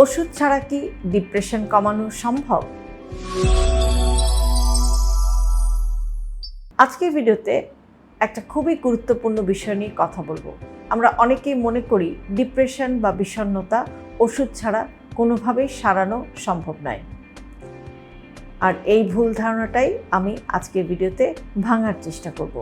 ওষুধ ছাড়া কি ডিপ্রেশন কমানো সম্ভব? আজকের ভিডিওতে একটা খুবই গুরুত্বপূর্ণ বিষয় নিয়ে কথা বলব। আমরা অনেকেই মনে করি ডিপ্রেশন বা বিষণ্ণতা ওষুধ ছাড়া কোনোভাবেই সারানো সম্ভব নয়। আর এই ভুল ধারণাটাই আমি আজকের ভিডিওতে ভাঙার চেষ্টা করব।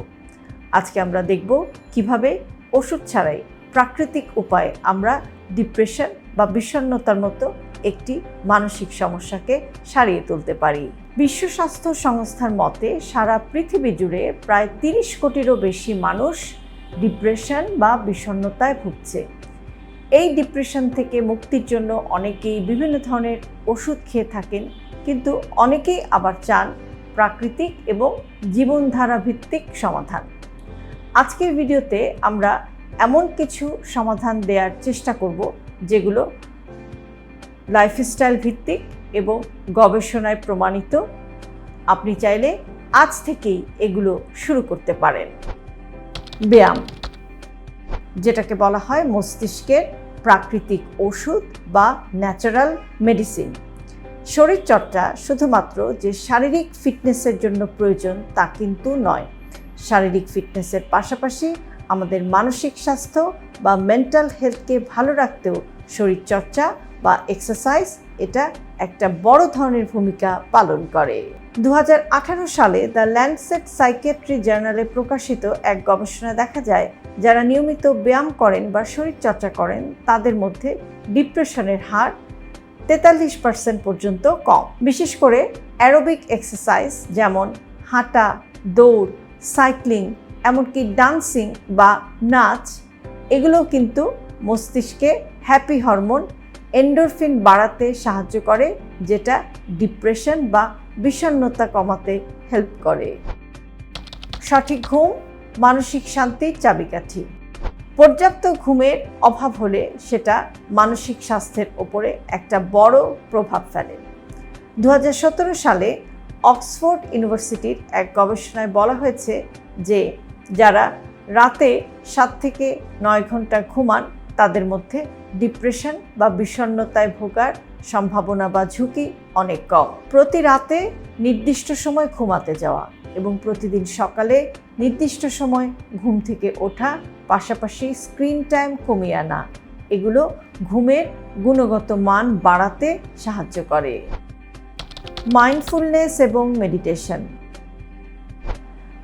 আজকে আমরা দেখব কীভাবে ওষুধ ছাড়াই প্রাকৃতিক উপায়ে আমরা ডিপ্রেশন বা বিষণ্ণতার মতো একটি মানসিক সমস্যাকে সারিয়ে তুলতে পারি। বিশ্ব স্বাস্থ্য সংস্থার মতে, সারা পৃথিবী জুড়ে প্রায় তিরিশ কোটিরও বেশি মানুষ ডিপ্রেশন বা বিষণ্ণতায় ভুগছে। এই ডিপ্রেশন থেকে মুক্তির জন্য অনেকেই বিভিন্ন ধরনের ওষুধ খেয়ে থাকেন, কিন্তু অনেকেই আবার চান প্রাকৃতিক এবং জীবনধারা ভিত্তিক সমাধান। আজকের ভিডিওতে আমরা এমন কিছু সমাধান দেওয়ার চেষ্টা করব যেগুলো লাইফস্টাইল ভিত্তিক এবং গবেষণায় প্রমাণিত। আপনি চাইলে আজ থেকেই এগুলো শুরু করতে পারেন। ব্যায়াম, যেটাকে বলা হয় মস্তিষ্কের প্রাকৃতিক ওষুধ বা ন্যাচারাল মেডিসিন শরীরচর্চা শুধুমাত্র যে শারীরিক ফিটনেসের জন্য প্রয়োজন তা কিন্তু নয়। শারীরিক ফিটনেসের পাশাপাশি আমাদের মানসিক স্বাস্থ্য বা মেন্টাল হেলথকে ভালো রাখতেও শরীরচর্চা বা এক্সারসাইজ এটা একটা বড় ধরনের ভূমিকা পালন করে। দু হাজার আঠারো সালে দ্য ল্যান্ডসেট সাইকেট্রি জার্নালে প্রকাশিত এক গবেষণা দেখা যায়, যারা নিয়মিত ব্যায়াম করেন বা শরীরচর্চা করেন, তাদের মধ্যে ডিপ্রেশনের হার তেতাল্লিশ পার্সেন্ট পর্যন্ত কম। বিশেষ করে অ্যারোবিক এক্সারসাইজ যেমন হাঁটা, দৌড়, সাইক্লিং এমনকি ডান্সিং বা নাচ এগুলো কিন্তু মস্তিষ্কে হ্যাপি হরমোন এন্ডোরফিন বাড়াতে সাহায্য করে, যেটা ডিপ্রেশন বা বিষণ্ণতা কমাতে হেল্প করে। সঠিক ঘুম, মানসিক শান্তির চাবিকাঠি। পর্যাপ্ত ঘুমের অভাব হলে সেটা মানসিক স্বাস্থ্যের ওপরে একটা বড় প্রভাব ফেলে। দু হাজার সতেরো সালে অক্সফোর্ড ইউনিভার্সিটির এক গবেষণায় বলা হয়েছে যে যারা রাতে সাত থেকে নয় ঘণ্টা ঘুমান, তাদের মধ্যে ডিপ্রেশন বা বিষণ্ণতায় ভোগার সম্ভাবনা বা ঝুঁকি অনেক কম। প্রতি রাতে নির্দিষ্ট সময় ঘুমাতে যাওয়া এবং প্রতিদিন সকালে নির্দিষ্ট সময় ঘুম থেকে ওঠা, পাশাপাশি স্ক্রিন টাইম কমিয়ে আনা, এগুলো ঘুমের গুণগত মান বাড়াতে সাহায্য করে। মাইন্ডফুলনেস এবং মেডিটেশন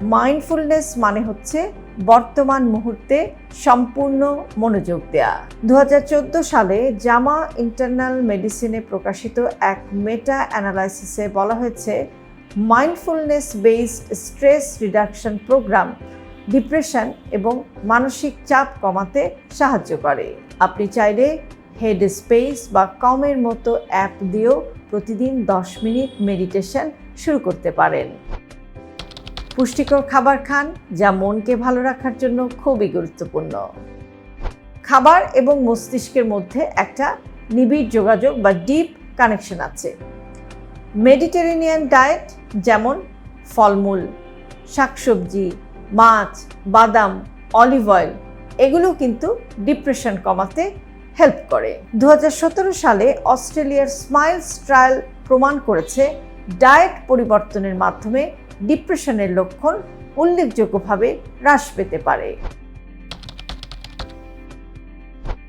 মাইন্ডফুলনেস মানে হচ্ছে বর্তমান মুহূর্তে সম্পূর্ণ মনোযোগ দেয়া। দু সালে জামা ইন্টারনাল মেডিসিনে প্রকাশিত এক মেটা অ্যানালাইসিসে বলা হয়েছে mindfulness based stress reduction program depression এবং মানসিক চাপ কমাতে সাহায্য করে। আপনি চাইলে হেড স্পেস বা কমের মতো অ্যাপ দিয়েও প্রতিদিন দশ মিনিট মেডিটেশন শুরু করতে পারেন। পুষ্টিকর খাবার খান যা মনকে ভালো রাখার জন্য খুবই গুরুত্বপূর্ণ। খাবার এবং মস্তিষ্কের মধ্যে একটা নিবিড় যোগাযোগ বা ডিপ কানেকশন আছে। মেডিটেরেনিয়ান ডায়েট যেমন ফলমূল, শাকসবজি, মাছ, বাদাম অলিভ অয়েল এগুলো কিন্তু ডিপ্রেশন কমাতে হেল্প করে। দু হাজার সতেরো সালে অস্ট্রেলিয়ার স্মাইলস ট্রায়াল প্রমাণ করেছে ডায়েট পরিবর্তনের মাধ্যমে ডিপ্রেশনের লক্ষণ উল্লেখযোগ্যভাবে হ্রাস পেতে পারে।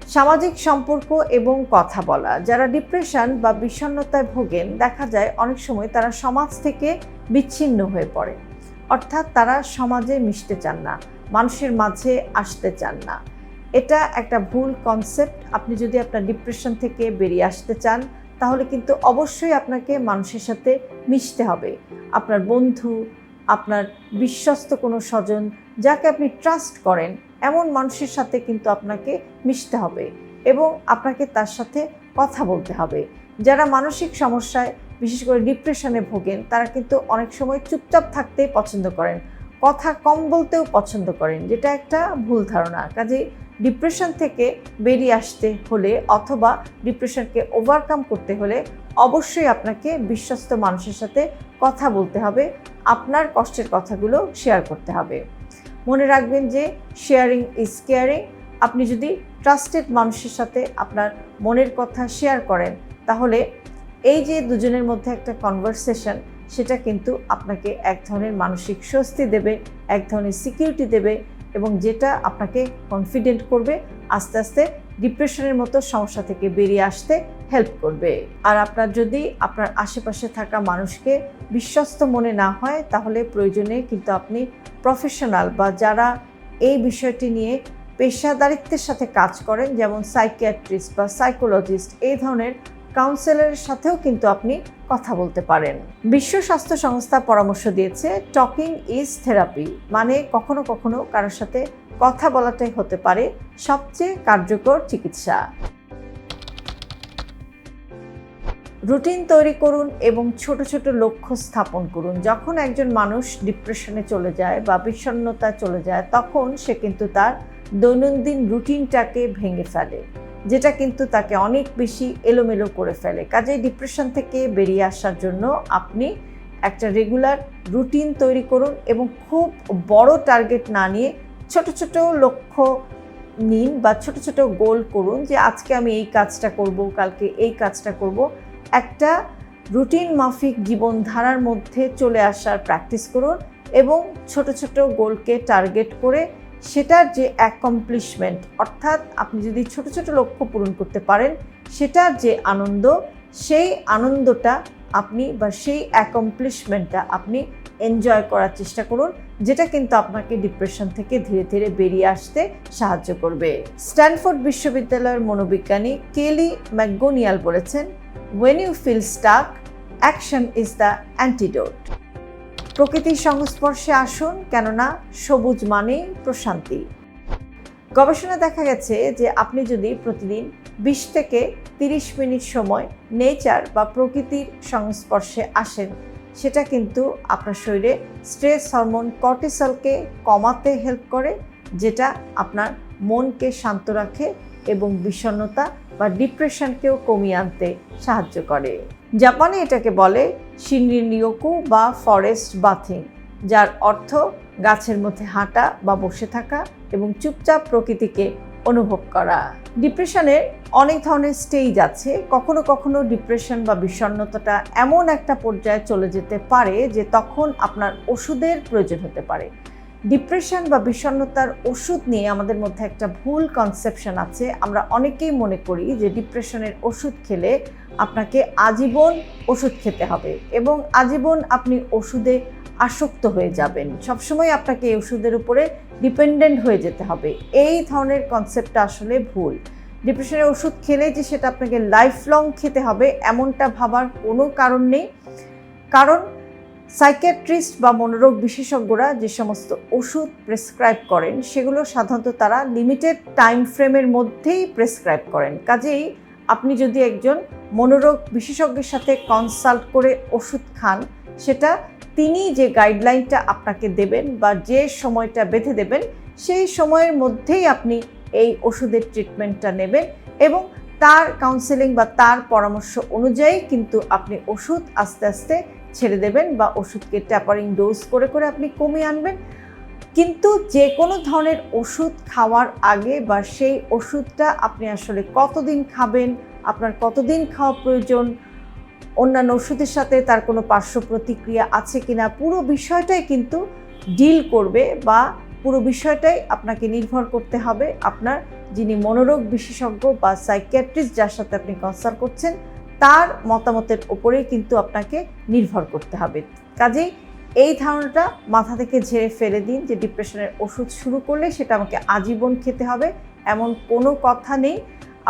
সামাজিক সম্পর্ক এবং কথা বলা। যারা ডিপ্রেশন বা বিষণ্ণতায় ভোগেন, দেখা যায় অনেক সময় তারা সমাজ থেকে বিচ্ছিন্ন হয়ে পড়ে। অর্থাৎ তারা সমাজে মিশতে চান না, মানুষের মাঝে আসতে চান না। এটা একটা ভুল কনসেপ্ট আপনি যদি আপনার ডিপ্রেশন থেকে বেরিয়ে আসতে চান তাহলে কিন্তু অবশ্যই আপনাকে মানুষের সাথে মিশতে হবে। আপনার বন্ধু, আপনার বিশ্বস্ত কোনো স্বজন যাকে আপনি ট্রাস্ট করেন, এমন মানুষের সাথে কিন্তু আপনাকে মিশতে হবে এবং আপনাকে তার সাথে কথা বলতে হবে। যারা মানসিক সমস্যায়, বিশেষ করে ডিপ্রেশনে ভোগেন, তারা কিন্তু অনেক সময় চুপচাপ থাকতে পছন্দ করেন। কথা কম বলতেও পছন্দ করেন, যেটা একটা ভুল ধারণা। কাজেই ডিপ্রেশন থেকে বেরিয়ে আসতে হলে অথবা ডিপ্রেশনকে ওভারকাম করতে হলে অবশ্যই আপনাকে বিশ্বস্ত মানুষের সাথে কথা বলতে হবে, আপনার কষ্টের কথাগুলো শেয়ার করতে হবে। মনে রাখবেন যে শেয়ারিং ইজ কেয়ারিং আপনি যদি ট্রাস্টেড মানুষের সাথে আপনার মনের কথা শেয়ার করেন, তাহলে এই যে দুজনের মধ্যে একটা কনভারসেশন সেটা কিন্তু আপনাকে এক ধরনের মানসিক স্বস্তি দেবে, এক ধরনের সিকিউরিটি দেবে এবং যেটা আপনাকে কনফিডেন্ট করবে, আস্তে আস্তে ডিপ্রেশনের মতো সমস্যা থেকে বেরিয়ে আসতে হেল্প করবে। আর আপনার যদি আপনার আশেপাশে থাকা মানুষকে বিশ্বস্ত মনে না হয়, তাহলে প্রয়োজনে কিন্তু আপনি প্রফেশনাল বা যারা এই বিষয়টি নিয়ে পেশাদারিত্বের সাথে কাজ করেন, যেমন সাইকিয়াট্রিস্ট বা সাইকোলজিস্ট এই ধরনের কাউন্সেলরের সাথেও কিন্তু আপনি কথা বলতে পারেন। বিশ্ব স্বাস্থ্য সংস্থা পরামর্শ দিয়েছে টকিং ইজ থেরাপি মানে কখনো কখনো কারোর সাথে কথা বলাটাই হতে পারে সবচেয়ে কার্যকর চিকিৎসা। রুটিন তৈরি করুন এবং ছোট ছোট লক্ষ্য স্থাপন করুন। যখন একজন মানুষ ডিপ্রেশনে চলে যায় বা বিষণ্ণতা চলে যায়, তখন সে কিন্তু তার দৈনন্দিন রুটিনটাকে ভেঙে ফেলে। যেটা কিন্তু তাকে অনেক বেশি এলোমেলো করে ফেলে। কাজেই ডিপ্রেশন থেকে বেরিয়ে আসার জন্য আপনি একটা রেগুলার রুটিন তৈরি করুন এবং খুব বড় টার্গেট না নিয়ে ছোট ছোট লক্ষ্য নিন বা ছোট ছোট গোল করুন যে আজকে আমি এই কাজটা করব, কালকে এই কাজটা করব। একটা রুটিন মাফিক জীবনধারার মধ্যে চলে আসার প্র্যাকটিস করুন এবং ছোট ছোট গোলকে টার্গেট করে সেটার যে অ্যাকমপ্লিশমেন্ট অর্থাৎ আপনি যদি ছোট ছোট লক্ষ্য পূরণ করতে পারেন, সেটার যে আনন্দ, সেই আনন্দটা আপনি বা সেই অ্যাকমপ্লিশমেন্টটা আপনি এনজয় করার চেষ্টা করুন, যেটা কিন্তু আপনাকে ডিপ্রেশন থেকে ধীরে ধীরে বেরিয়ে আসতে সাহায্য করবে। স্ট্যানফোর্ড বিশ্ববিদ্যালয়ের মনোবিজ্ঞানী কেলি ম্যাকগোনিয়াল বলেছেন when you feel stuck action is the antidote প্রকৃতির সংস্পর্শে আসুন, কেননা সবুজ মানেই প্রশান্তি। গবেষণা দেখা গেছে যে আপনি যদি প্রতিদিন বিশ থেকে তিরিশ মিনিট সময় নেচার বা প্রকৃতির সংস্পর্শে আসেন, সেটা কিন্তু আপনার শরীরে স্ট্রেস হরমোন কর্টিসলকে কমাতে হেল্প করে, যেটা আপনার মনকে শান্ত রাখে এবং বিষণ্ণতা বা ডিপ্রেশনকেও কমিয়ে আনতে সাহায্য করে। জাপানে এটাকে বলে শিনরিনিয়োকু বা ফরেস্ট বাথিং, যার অর্থ গাছের মধ্যে হাঁটা বা বসে থাকা এবং চুপচাপ প্রকৃতিকে অনুভব করা। ডিপ্রেশনের অনেক ধরনের স্টেজ আছে। কখনো কখনো ডিপ্রেশন বা বিষণ্নতাটা এমন একটা পর্যায়ে চলে যেতে পারে যে তখন আপনার ওষুধের প্রয়োজন হতে পারে। ডিপ্রেশন বা বিষণ্ণতার ওষুধ নিয়ে আমাদের মধ্যে একটা ভুল কনসেপশন আছে। আমরা অনেকেই মনে করি যে ডিপ্রেশনের ওষুধ খেলে আপনাকে আজীবন ওষুধ খেতে হবে এবং আজীবন আপনি ওষুধে আসক্ত হয়ে যাবেন। সবসময় আপনাকে এই ওষুধের উপরে ডিপেন্ডেন্ট হয়ে যেতে হবে। এই ধরনের কনসেপ্টটা আসলে ভুল। ডিপ্রেশনের ওষুধ খেলে যে সেটা আপনাকে লাইফ লং খেতে হবে এমনটা ভাবার কোনো কারণ নেই। কারণ সাইকিয়াট্রিস্ট বা মনোরোগ বিশেষজ্ঞরা যে সমস্ত ওষুধ প্রেসক্রাইব করেন, সেগুলো সাধারণত তারা লিমিটেড টাইম ফ্রেমের মধ্যেই প্রেসক্রাইব করেন। কাজেই আপনি যদি একজন মনোরোগ বিশেষজ্ঞের সাথে কনসাল্ট করে ওষুধ খান, সেটা তিনি যে গাইডলাইনটা আপনাকে দেবেন বা যে সময়টা বেঁধে দেবেন, সেই সময়ের মধ্যেই আপনি এই ওষুধের ট্রিটমেন্টটা নেবেন এবং তার কাউন্সেলিং বা তার পরামর্শ অনুযায়ী কিন্তু আপনি ওষুধ আস্তে আস্তে ছেড়ে দেবেন বা ওষুধকে ট্যাপারিং ডোজ করে করে আপনি কমিয়ে আনবেন। কিন্তু যে কোনো ধরনের ওষুধ খাওয়ার আগে বা সেই ওষুধটা আপনি আসলে কতদিন খাবেন, আপনার কতদিন খাওয়া প্রয়োজন, অন্যান্য ওষুধের সাথে তার কোনো পার্শ্ব প্রতিক্রিয়া আছে কি না পুরো বিষয়টাই কিন্তু ডিল করবে বা পুরো বিষয়টাই আপনাকে নির্ভর করতে হবে। আপনার যিনি মনোরোগ বিশেষজ্ঞ বা সাইকিয়াট্রিস্ট যার সাথে আপনি কনসাল্ট করছেন তার মতামতের ওপরেই কিন্তু আপনাকে নির্ভর করতে হবে। কাজেই এই ধারণাটা মাথা থেকে ঝেড়ে ফেলে দিন যে ডিপ্রেশনের ওষুধ শুরু করলে সেটা আমাকে আজীবন খেতে হবে। এমন কোনো কথা নেই।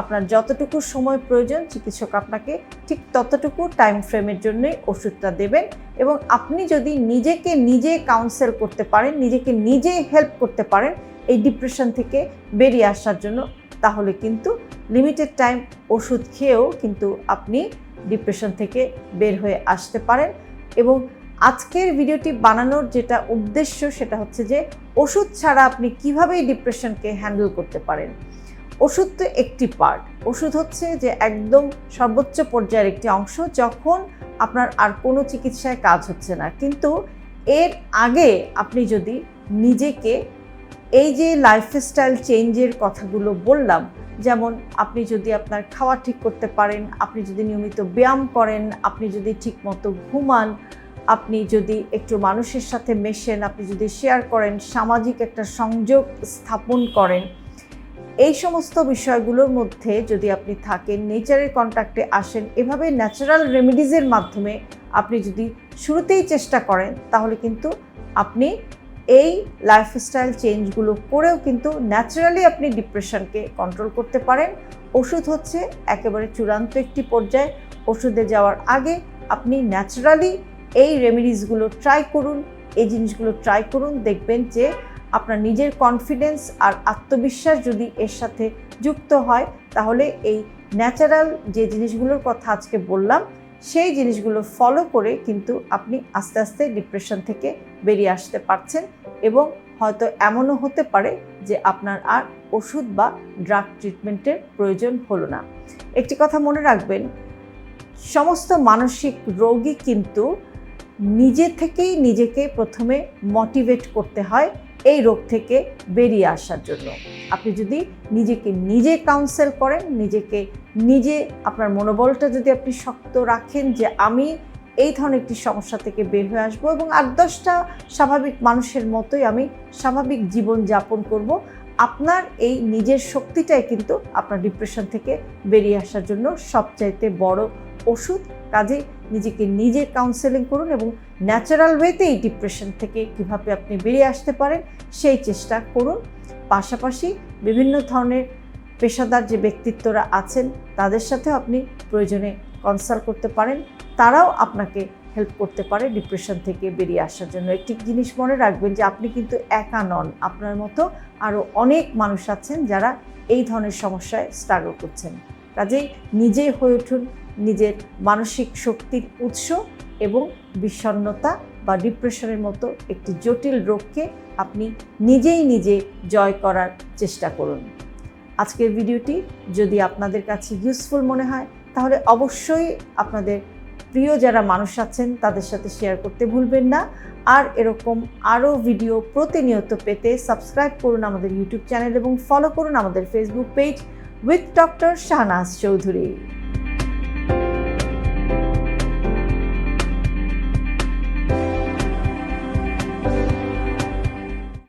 আপনার যতটুকু সময় প্রয়োজন, চিকিৎসক আপনাকে ঠিক ততটুকু টাইম ফ্রেমের জন্যই ওষুধটা দেবেন এবং আপনি যদি নিজেকে নিজে কাউন্সেল করতে পারেন, নিজেকে নিজে হেল্প করতে পারেন, এই ডিপ্রেশন থেকে বেরিয়ে আসার জন্য, তাহলে কিন্তু লিমিটেড টাইম ওষুধ খেয়েও কিন্তু আপনি ডিপ্রেশন থেকে বের হয়ে আসতে পারেন এবং আজকের ভিডিওটি বানানোর যেটা উদ্দেশ্য সেটা হচ্ছে যে ওষুধ ছাড়া আপনি কীভাবে ডিপ্রেশনকে হ্যান্ডেল করতে পারেন। ওষুধ তো একটি পার্ট ওষুধ হচ্ছে যে একদম সর্বোচ্চ পর্যায়ের একটি অংশ যখন আপনার আর কোনো চিকিৎসায় কাজ হচ্ছে না। কিন্তু এর আগে আপনি যদি নিজেকে এই যে লাইফস্টাইল চেঞ্জের কথাগুলো বললাম, যেমন আপনি যদি আপনার খাওয়া ঠিক করতে পারেন, আপনি যদি নিয়মিত ব্যায়াম করেন, আপনি যদি ঠিকমতো ঘুমান, আপনি যদি একটু মানুষের সাথে মেশেন, আপনি যদি শেয়ার করেন, সামাজিক একটা সংযোগ স্থাপন করেন, এই সমস্ত বিষয়গুলোর মধ্যে যদি আপনি থাকেন নেচারের কন্ট্যাক্টে আসেন, এভাবে ন্যাচারাল রেমেডিজের মাধ্যমে আপনি যদি শুরুতেই চেষ্টা করেন, তাহলে কিন্তু আপনি এই লাইফস্টাইল চেঞ্জগুলো করেও কিন্তু ন্যাচারালি আপনি ডিপ্রেশনকে কন্ট্রোল করতে পারেন। ওষুধ হচ্ছে একেবারে চূড়ান্ত একটি পর্যায়ে। ওষুধে যাওয়ার আগে আপনি ন্যাচারালি এই রেমেডিসগুলো ট্রাই করুন, এই জিনিসগুলো ট্রাই করুন। দেখবেন যে আপনার নিজের কনফিডেন্স আর আত্মবিশ্বাস যদি এর সাথে যুক্ত হয়, তাহলে এই ন্যাচারাল যে জিনিসগুলোর কথা আজকে বললাম সেই জিনিসগুলো ফলো করে কিন্তু আপনি আস্তে আস্তে ডিপ্রেশন থেকে বেরিয়ে আসতে পারছেন এবং হয়তো এমনও হতে পারে যে আপনার আর ওষুধ বা ড্রাগ ট্রিটমেন্টের প্রয়োজন হলো না। একটি কথা মনে রাখবেন, সমস্ত মানসিক রোগী কিন্তু নিজে থেকেই নিজেকে প্রথমে মোটিভেট করতে হয় এই রোগ থেকে বেরিয়ে আসার জন্য। আপনি যদি নিজেকে নিজে কাউন্সেল করেন, নিজেকে নিজে আপনার মনোবলটা যদি আপনি শক্ত রাখেন যে আমি এই ধরনের একটি সমস্যা থেকে বের হয়ে আসব এবং আট দশটা স্বাভাবিক মানুষের মতোই আমি স্বাভাবিক জীবন যাপন করব, আপনার এই নিজের শক্তিটাই কিন্তু আপনার ডিপ্রেশন থেকে বেরিয়ে আসার জন্য সবচাইতে বড় ওষুধ। কাজে নিজেকে নিজে কাউন্সেলিং করুন এবং ন্যাচারাল ওয়েতে এই ডিপ্রেশন থেকে কীভাবে আপনি বেরিয়ে আসতে পারেন, সেই চেষ্টা করুন। পাশাপাশি বিভিন্ন ধরনের পেশাদার যে ব্যক্তিত্বরা আছেন, তাদের সাথেও আপনি প্রয়োজনে কনসাল্ট করতে পারেন। তারাও আপনাকে হেল্প করতে পারে ডিপ্রেশন থেকে বেরিয়ে আসার জন্য। একটি জিনিস মনে রাখবেন যে আপনি কিন্তু একা নন, আপনার মতো আরও অনেক মানুষ আছেন যারা এই ধরনের সমস্যায় স্ট্রাগল করছেন। কাজেই নিজেই হয়ে উঠুন নিজের মানসিক শক্তির উৎস এবং বিষণ্ণতা বা ডিপ্রেশনের মতো একটি জটিল রোগকে আপনি নিজেই নিজে জয় করার চেষ্টা করুন। আজকের ভিডিওটি যদি আপনাদের কাছে ইউজফুল মনে হয়, তাহলে অবশ্যই আপনাদের প্রিয় যারা মানুষ আছেন, তাদের সাথে শেয়ার করতে ভুলবেন না। আর এরকম আরও ভিডিও প্রতিনিয়ত পেতে সাবস্ক্রাইব করুন আমাদের ইউটিউব চ্যানেল এবং ফলো করুন আমাদের Facebook page with doctor Shahnaz Chowdhury